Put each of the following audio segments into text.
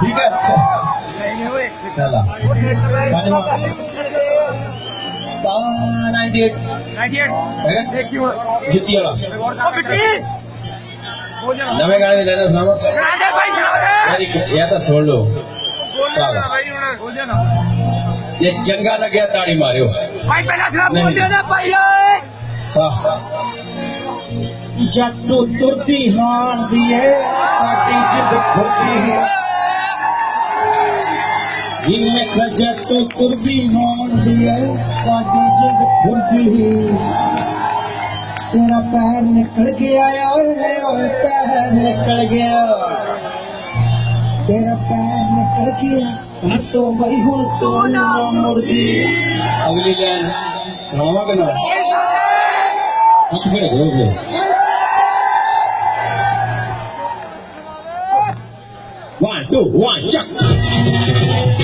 ਠੀਕ ਹੈ। ਚੱਲ। ਆ ਪੰਜਵਾਂ ਤਾਂ 98 ਹੈਗਾ? ਜੁੱਤੀ ਵਾਲਾ। ਨਵੇਂ ਗਾਣੇ ਦੇ ਲੈਣਾ ਸੁਣਾਵਾ ਯਾਰ ਇੱਕ ਇਹ ਤਾਂ ਸੁਣ ਲਓ। ਜੇ ਚੰਗਾ ਲੱਗਿਆ ਤਾੜੀ ਮਾਰਿਓ। ਖਜਾ ਤੋਂ ਤੁਰਦੀ ਹਾਣ ਦੀ ਸਾਡੀ ਜਿੱਦ ਖੁਰਦੀ ਤੇਰਾ ਪੈਰ ਨਿਕਲ ਗਿਆ ਓਏ ਓਏ ਪੈਰ ਨਿਕਲ ਗਿਆ। ਤੇਰਾ ਪੈਰ ਨਿਕਲ ਗਿਆ ਘਰ ਬਈ ਹੁਣ ਤੂੰ ਨਾ ਮੁੜਦੀ। ਅਗਲੀ ਲਾਈਨ ਸੁਣਾਵਾ ਕਿ ਨਾ ਹੱਥ ਖੜੇ ਕਰੋਗੇ One, two, one, chuck.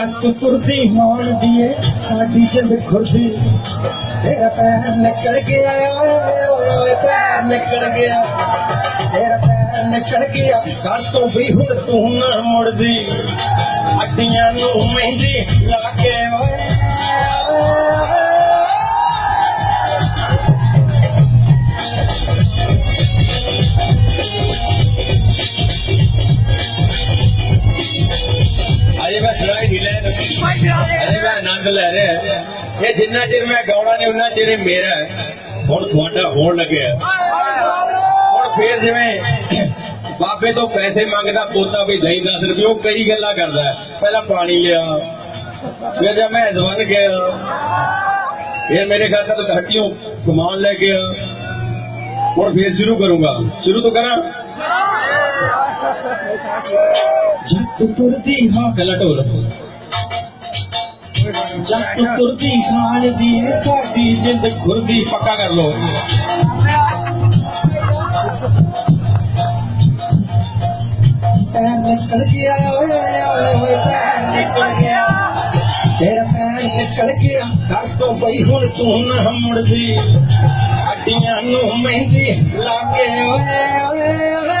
ਜੱਟ ਤੁਰਦੀ ਹੋਣ ਦੀ ਏ ਸਾਡੀ ਜਿੰਦ ਖੁਰਦੀ। ਤੇਰਾ ਪੈਰ ਨਿਕਲ ਗਿਆ, ਓਏ ਓਏ, ਪੈਰ ਨਿਕਲ ਗਿਆ। ਤੇਰਾ ਪੈਰ ਨਿਕਲ ਗਿਆ, ਘਰ ਤੋਂ ਵੀ ਹੁਣ ਤੂੰ ਨਾ ਮੁੜਦੀ। ਅੱਡੀਆਂ ਨੂੰ ਮਹਿੰਦੀ ਲਾ ਕੇ ਓਏ ਆਨੰਦ ਲੈ ਰਿਹਾ ਇਹ ਜਿੰਨਾ ਚਿਰ ਮੈਂ ਗਾਉਣਾ ਨਹੀਂ ਉਹਨਾਂ ਚਿਰ ਮੇਰਾ ਹੈ। ਹੁਣ ਤੁਹਾਡਾ ਹੋਣ ਲੱਗਿਆ ਹੁਣ ਫੇਰ ਜਿਵੇਂ ਬਾਬੇ ਤੋਂ ਪੈਸੇ ਮੰਗਦਾ, ਪੋਤਾ ਵੀ ਦਹੀਂ 10 ਰੁਪਏ, ਉਹ ਕਈ ਗੱਲਾਂ ਕਰਦਾ ਪਹਿਲਾਂ ਪਾਣੀ ਲਿਆ, ਫਿਰ ਜਦ ਮੈਂ ਦਵਨ ਗਿਆ, ਫਿਰ ਮੇਰੇ ਖਾਤਰ ਹੱਟੀਆਂ ਸਮਾਨ ਲੈ ਕੇ ਆ। ਹੁਣ ਫੇਰ ਸ਼ੁਰੂ ਕਰੂੰਗਾ। ਸ਼ੁਰੂ ਤੋਂ ਕਰਾਂ? ਜੱਟ ਤੁਰਦੀ ਹਾਂ, ਗਲਾ ਢੋਲ। ਜੱਟ ਤੁਰਦੀ ਖਾਣ ਦੀ ਏ, ਸਾਡੀ ਜਿੰਦ ਖੁਰਦੀ, ਪੱਕਾ ਕਰ ਲੋ ਪੈਰ ਨਿਕਲ ਗਿਆ, ਓਏ ਓਏ ਓਏ, ਪੈਰ ਨਿਕਲ ਗਿਆ। ਤੇਰਾ ਪੈਰ ਨਿਕਲ ਗਿਆ, ਘਰ ਤੋਂ ਬਈ ਹੁਣ ਤੂੰ ਨਾ ਮੁੜਦੀ। ਅੱਡੀਆਂ ਨੂੰ ਮਹਿੰਦੀ ਲਾ ਕੇ, ਓਏ ਓਏ ਓਏ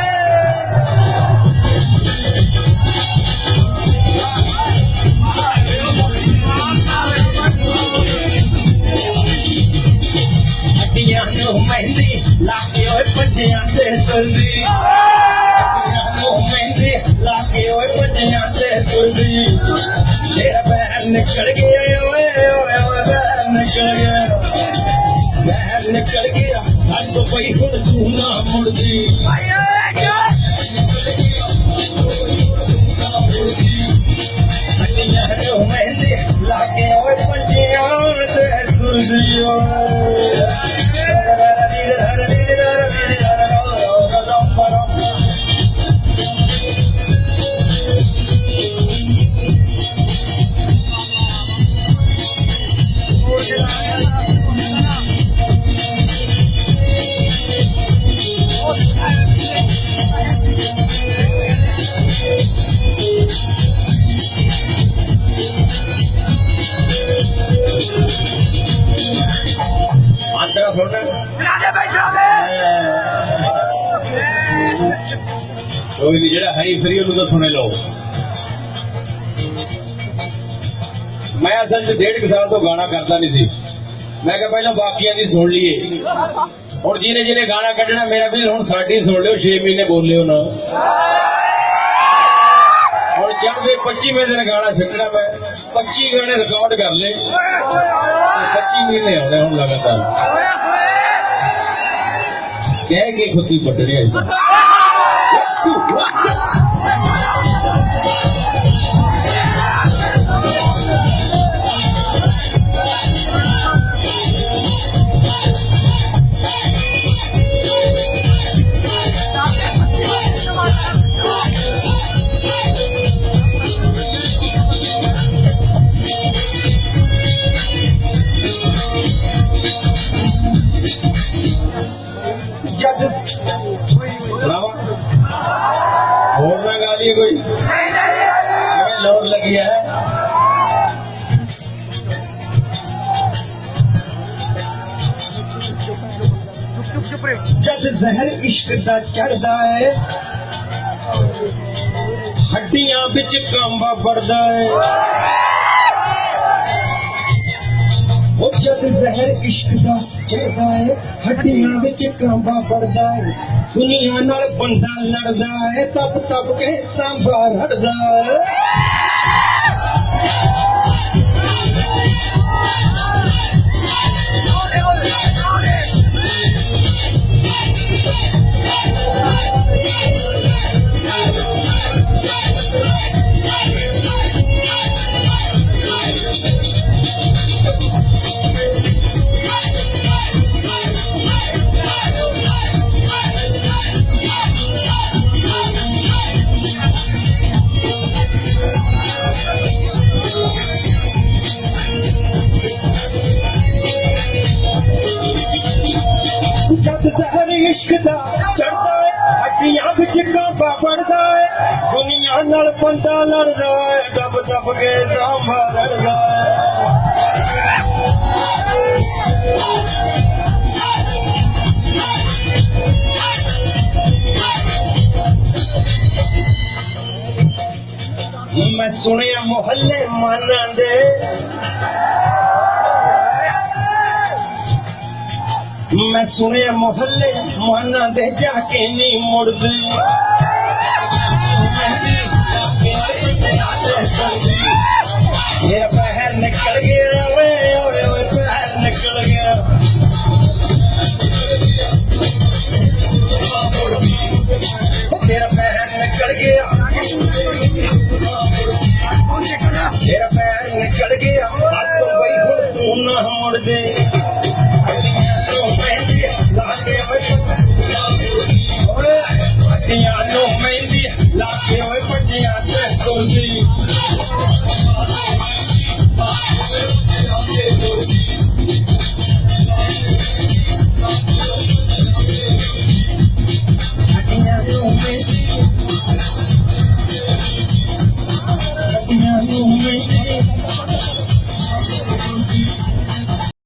ਤੇ ਤੁਰਦੀ ਪੈਰ ਨਿਕਲ ਗਿਆ ਓਏ ਓਏ ਓਏ ਪੈਰ ਨਿਕਲ ਗਿਆ ਪੈਰ ਨਿਕਲ ਗਿਆ ਅੱਜ ਤੋਂ ਪਈ ਹੁਣ ਤੂੰ ਨਾ ਮੁੜਦੀ ਅੱਡੀਆਂ ਕੋਈ ਨਹੀਂ ਜਿਹੜਾ ਹੈ ਫਰੀ, ਉਹਨੂੰ ਤਾਂ ਸੁਣੇ ਲਓ। ਮੈਂ ਅਸਲ 'ਚ ਡੇਢ ਸਾਲ ਤੋਂ ਗਾਣਾ ਕਰਦਾ ਨਹੀਂ ਸੀ। ਮੈਂ ਕਿਹਾ ਪਹਿਲਾਂ ਬਾਕੀਆਂ ਦੀ ਸੁਣ ਲਈਏ। ਹੁਣ ਜਿਹਨੇ ਜਿਹਨੇ ਗਾਣਾ ਕੱਢਣਾ, ਮੇਰਾ ਵੀ ਹੁਣ ਸਾਡੀ ਸੁਣ ਲਿਓ 6 ਮਹੀਨੇ ਬੋਲਿਓ ਨਾ। ਹੁਣ ਚੜ੍ਹਦੇ 25ਵੇਂ ਦਿਨ ਗਾਣਾ ਛੱਡਣਾ ਮੈਂ। 25 ਗਾਣੇ ਰਿਕਾਰਡ ਕਰ ਲਏ। 25 ਮਹੀਨੇ ਆਉਣੇ ਹੁਣ ਲਗਾਤਾਰ। ਕਹਿ ਕੇ ਜੀ ਕੋਈ। ਜਿਵੇਂ ਲੋੜ ਲੱਗੀ ਹੈ। ਜਦ ਜ਼ਹਿਰ ਇਸ਼ਕ ਦਾ ਚੜਦਾ ਹੈ, ਹੱਡੀਆਂ ਵਿੱਚ ਕਾਂਬਾ ਵੜਦਾ ਹੈ। ਉਹ ਜਦ ਜ਼ਹਿਰ ਇਸ਼ਕ ਦਾ ਚੜਦਾ ਹੈ, ਹੱਡੀਆਂ ਵਿੱਚ ਕਾਂਬਾ ਪੜਦਾ ਹੈ, ਦੁਨੀਆ ਨਾਲ ਬੰਦਾ ਲੜਦਾ ਹੈ, ਤਪ ਤਪ ਕੇ ਤਾਂਬਾ ਰੜਦਾ ਹੈ। ਜਦ ਜ਼ਹਿਰ ਇਸ਼ਕ ਦਾ ਚੜਦਾ ਹੈ ਹੱਡੀਆਂ ਵਿੱਚ ਕਾਂਬਾ ਪੜਦਾ ਹੈ ਦੁਨੀਆ ਨਾਲ ਬੰਦਾ ਲੜਦਾ ਹੈ ਦਬ ਦਬ ਕੇ ਤਾਂਬਾ ਰੜਦਾ ਹੈ ਮੈਂ ਸੁਣਿਆ ਮੁਹੱਲੇ ਮਾਨਾਂ ਦੇ ਮੈਂ ਸੁਣਿਆ ਮੁਹੱਲੇ ਮਾਨਾਂ ਦੇ ਜਾ ਕੇ ਨਹੀਂ ਮੁੜਦੇ। ਮੇਰਾ ਪੈਰ ਨਿਕਲ ਗਿਆ ਓਏ ਓਏ ਓਏ, ਪੈਰ ਨਿਕਲ ਗਿਆ।